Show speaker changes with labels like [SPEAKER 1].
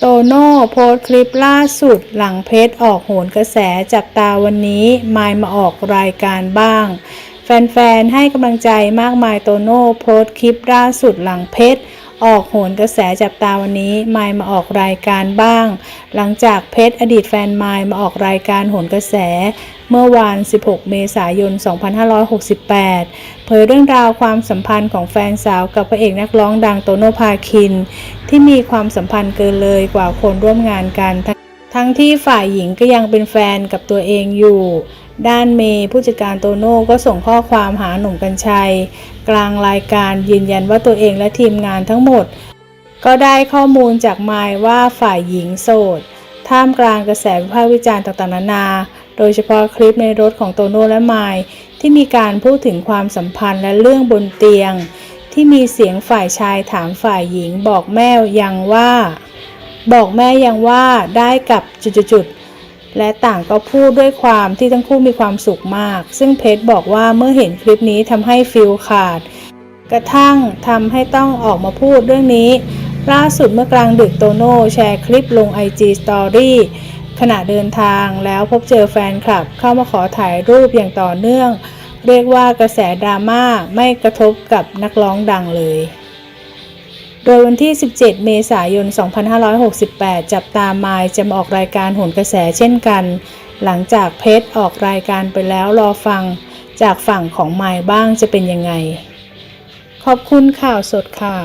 [SPEAKER 1] โตโน่โพสคลิปล่าสุดหลังเพชรออกโหนกระแสจับตาวันนี้มายมาออกรายการบ้าง แฟนๆ ให้กำลังใจมากมายโตโน่โพสคลิปล่าสุดหลังเพชร ออกโหนกระแสจับตาวันนี้ไมายมาออกรายการบ้าง หลังจากเพชรอดีตแฟนไมายมาออกรายการโหนกระแส เมื่อวาน 16 เมษายน 2568 เผยเรื่องราวความสัมพันธ์ของแฟนสาวกับพระเอกนักร้องดังโตโนภาคิน ที่มีความสัมพันธ์เกินเลยกว่าคนร่วมงานกัน ทั้งที่ฝ่ายหญิงก็ยังเป็นแฟนกับตัวเองอยู่ ด้านเมย์ผู้จัดการโตโน่ก็ส่งข้อความหาหนุ่มกัญชัย กลางรายการยืนยันว่าตัวเองและทีมงานทั้งหมด ก็ได้ข้อมูลจากมายว่าฝ่ายหญิงโสด ท่ามกลางกระแสวิพากษ์วิจารณ์ต่างๆนานา โดยเฉพาะคลิปในรถของโตโน่และมายที่มีการพูดถึงความสัมพันธ์และเรื่องบนเตียง ที่มีเสียงฝ่ายชายถามฝ่ายหญิงบอกแม่ยังว่า บอกแม่ยังว่าได้กับจุดๆๆ และต่างก็พูดด้วยความที่ทั้งคู่มีความสุขมาก ซึ่งเพชรบอกว่าเมื่อเห็นคลิปนี้ทำให้ฟิลขาด กระทั่งทำให้ต้องออกมาพูดเรื่องนี้ ล่าสุดเมื่อกลางดึกโตโน่แชร์คลิปลง IG Story ขณะเดินทางแล้วพบเจอแฟนคลับเข้ามาขอถ่ายรูปอย่างต่อเนื่อง เรียกว่ากระแสดราม่าไม่กระทบกับนักร้องดังเลย โดยวันที่ 17 เมษายน 2568 จับตามายจะมาออกรายการโหนกระแสเช่นกัน หลังจากเพชรออกรายการไปแล้วรอฟัง จากฝั่งของมายบ้างจะเป็นยังไง ขอบคุณข่าวสดค่ะ